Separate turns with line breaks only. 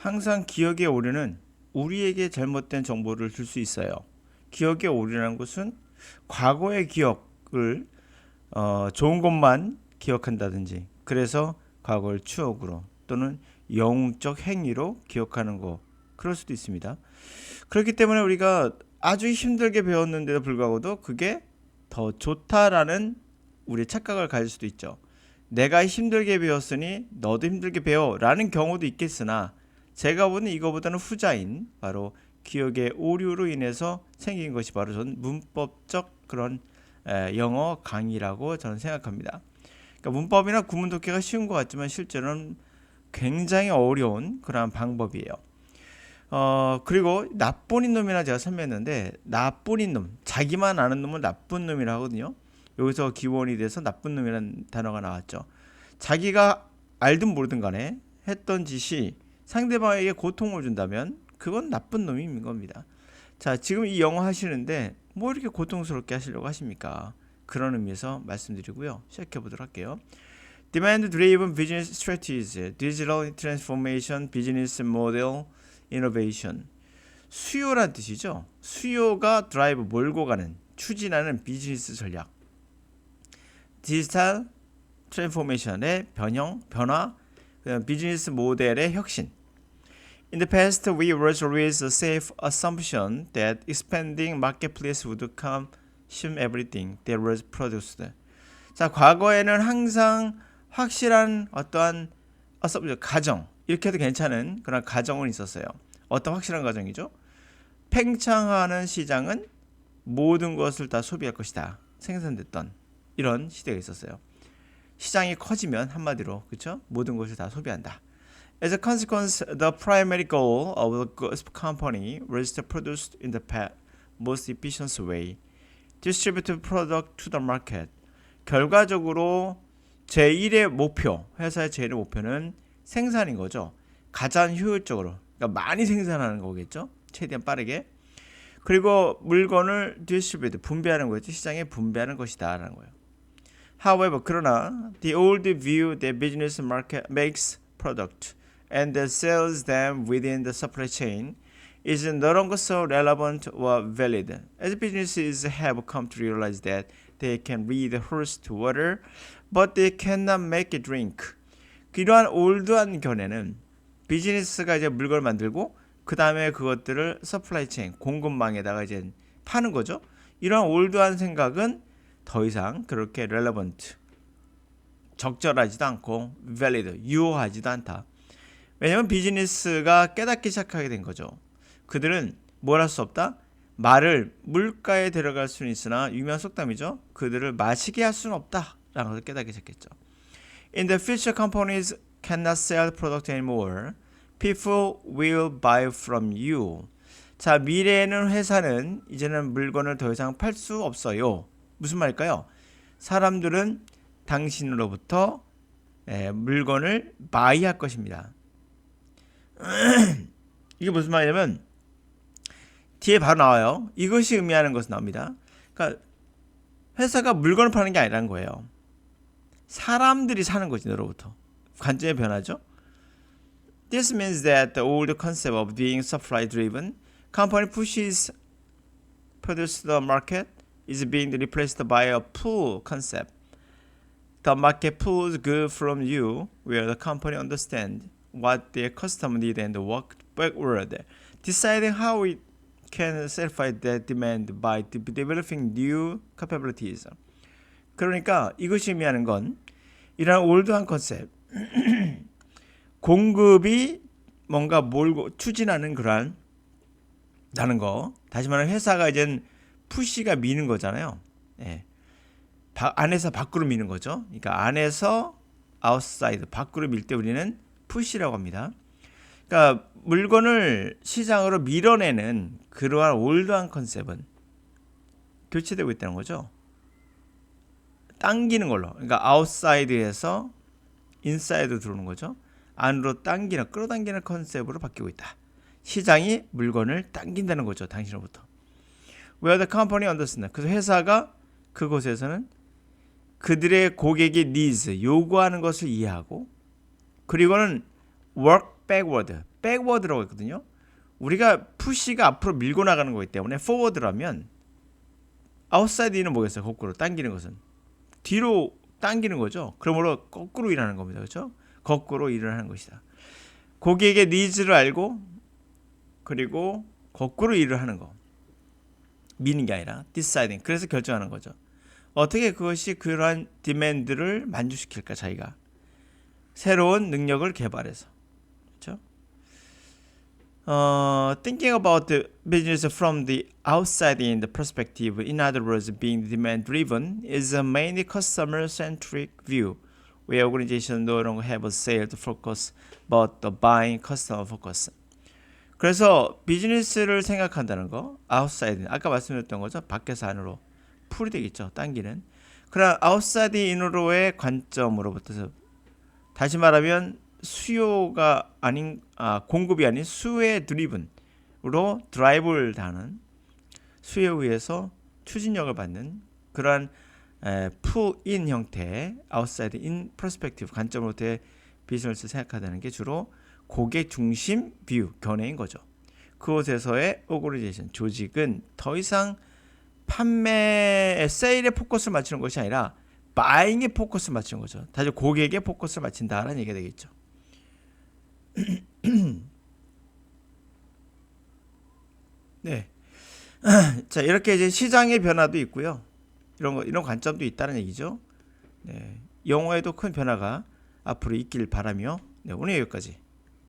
항상 기억의 오류는 우리에게 잘못된 정보를 줄 수 있어요. 기억의 오류라는 것은 과거의 기억을 어, 좋은 것만 기억한다든지 그래서 과거를 추억으로 또는 영웅적 행위로 기억하는 거 그럴 수도 있습니다. 그렇기 때문에 우리가 아주 힘들게 배웠는데도 불구하고도 그게 더 좋다라는 우리의 착각을 가질 수도 있죠. 내가 힘들게 배웠으니 너도 힘들게 배워라는 경우도 있겠으나 제가 보는 이거보다는 후자인 바로 기억의 오류로 인해서 생긴 것이 바로 전 문법적 그런 에, 영어 강의라고 저는 생각합니다. 그러니까 문법이나 구문 독해가 쉬운 것 같지만 실제로는 굉장히 어려운 그러한 방법이에요. 어 그리고 나쁜 놈이나 제가 설명했는데 나쁜 놈 자기만 아는 놈을 나쁜 놈이라 하거든요. 여기서 기원이 돼서 나쁜 놈이라는 단어가 나왔죠. 자기가 알든 모르든 간에 했던 짓이 상대방에게 고통을 준다면 그건 나쁜 놈인 겁니다. 자, 지금 이 영어 하시는데 뭐 이렇게 고통스럽게 하시려고 하십니까? 그런 의미에서 말씀드리고요. 시작해 보도록 할게요. Demand driven business strategies, digital transformation, business model innovation. 수요란 뜻이죠. 수요가 드라이브 몰고 가는 추진하는 비즈니스 전략. 디지털 트랜스포메이션의 변형, 변화, 비즈니스 모델의 혁신. In the past, we was always a safe assumption that expanding marketplace would consume everything that was produced. 자, 과거에는 항상 확실한 어떠한 가정 이렇게 해도 괜찮은 그런 가정은 있었어요. 어떤 확실한 가정이죠? 팽창하는 시장은 모든 것을 다 소비할 것이다. 생산됐던 이런 시대가 있었어요. 시장이 커지면 한마디로 그렇죠? 모든 것을 다 소비한다. As a consequence, the primary goal of the goods company was to produce in the most efficient way, distribute product to the market. 결과적으로 제1의 목표, 회사의 제1의 목표는 생산인 거죠. 가장 효율적으로, 그러니까 많이 생산하는 거겠죠. 최대한 빠르게. 그리고 물건을 distribute, 분배하는 거죠. 시장에 분배하는 것이다 라는 거예요. However, 그러나 the old view that business market makes product and sells them within the supply chain is no longer so relevant or valid. As businesses have come to realize that they can read a horse to water, but they cannot make it drink. 이러한 올드한 견해는 비즈니스가 이제 물건을 만들고 그 다음에 그것들을 서플라이 체인 공급망에다가 이제 파는 거죠. 이러한 올드한 생각은 더 이상 그렇게 relevant 적절하지도 않고 valid 유효하지도 않다. 왜냐면 비즈니스가 깨닫기 시작하게 된 거죠. 그들은 뭘 할 수 없다? 말을 물가에 들어갈 수는 있으나 유명한 속담이죠. 그들을 마시게 할 수는 없다 라는 것을 깨닫기 시작했죠. In the future, companies cannot sell product anymore. People will buy from you. 자, 미래에는 회사는 이제는 물건을 더 이상 팔 수 없어요. 무슨 말일까요? 사람들은 당신으로부터 에, 물건을 바이할 것입니다. 이게 무슨 말이냐면 뒤에 바로 나와요. 이것이 의미하는 것은 나옵니다. 그러니까 회사가 물건을 파는 게 아니라는 거예요. 사람들이 사는 거지 너로부터. 관점의 변화죠. This means that the old concept of being supply driven, company pushes produce the market is being replaced by a pull concept. The market pulls goods from you, where the company understands what their customer need and work backward, deciding how it can satisfy that demand by de- developing new capabilities. 그러니까 이것이 의미하는 건 이러한 올드한 컨셉, 공급이 뭔가 몰고 추진하는 그러한 다는 거. 다시 말하면 회사가 이젠 푸시가 미는 거잖아요. 예. 바- 안에서 밖으로 미는 거죠. 그러니까 안에서 아웃사이드 밖으로 밀 때 우리는 푸시라고 합니다. 그러니까 물건을 시장으로 밀어내는 그러한 올드한 컨셉은 교체되고 있다는 거죠. 당기는 걸로. 그러니까 아웃사이드에서 인사이드 들어오는 거죠. 안으로 당기는 끌어당기는 컨셉으로 바뀌고 있다. 시장이 물건을 당긴다는 거죠. 당신으로부터. Where the company understands. 그래서 회사가 그곳에서는 그들의 고객의 needs, 요구하는 것을 이해하고 그리고는 work backward. backward라고 했거든요. 우리가 푸시가 앞으로 밀고 나가는 거기 때문에 forward라면 outside in은 뭐겠어요? 거꾸로 당기는 것은 뒤로 당기는 거죠. 그러므로 거꾸로 일하는 겁니다. 그렇죠? 거꾸로 일을 하는 것이다. 고객의 니즈를 알고 그리고 거꾸로 일을 하는 거. 미는 게 아니라 deciding. 그래서 결정하는 거죠. 어떻게 그것이 그러한 디맨드를 만족시킬까 자기가 새로운 능력을 개발해서 그렇죠? 어, thinking about the business from the outside in the perspective, in other words, being demand driven, is a mainly customer centric view, where organizations no longer have a sales focus but the buying customer focus. 그래서 비즈니스를 생각한다는 거, outside, 아까 말씀드렸던 거죠. 밖에서 안으로 풀이 되겠죠. 당기는. 그러나 outside in으로의 관점으로부터 다시 말하면 수요가 아닌 아, 공급이 아닌 수요에 드리븐으로 드라이브를 다는 수요에 의해서 추진력을 받는 그러한 푸인 형태의 아웃사이드 인 프로스펙티브 관점으로부터의 비즈니스를 생각하다는 게 주로 고객 중심 뷰 견해인 거죠. 그곳에서의 오그리제이션 조직은 더 이상 판매 세일에 포커스를 맞추는 것이 아니라 바잉에 포커스를 맞추는 거죠. 다시 고객에 포커스를 맞춘다라는 얘기가 되겠죠. 네. 자, 이렇게 이제 시장의 변화도 있고요. 이런 거 이런 관점도 있다는 얘기죠. 네. 영어에도 큰 변화가 앞으로 있길 바라며 네, 오늘 여기까지.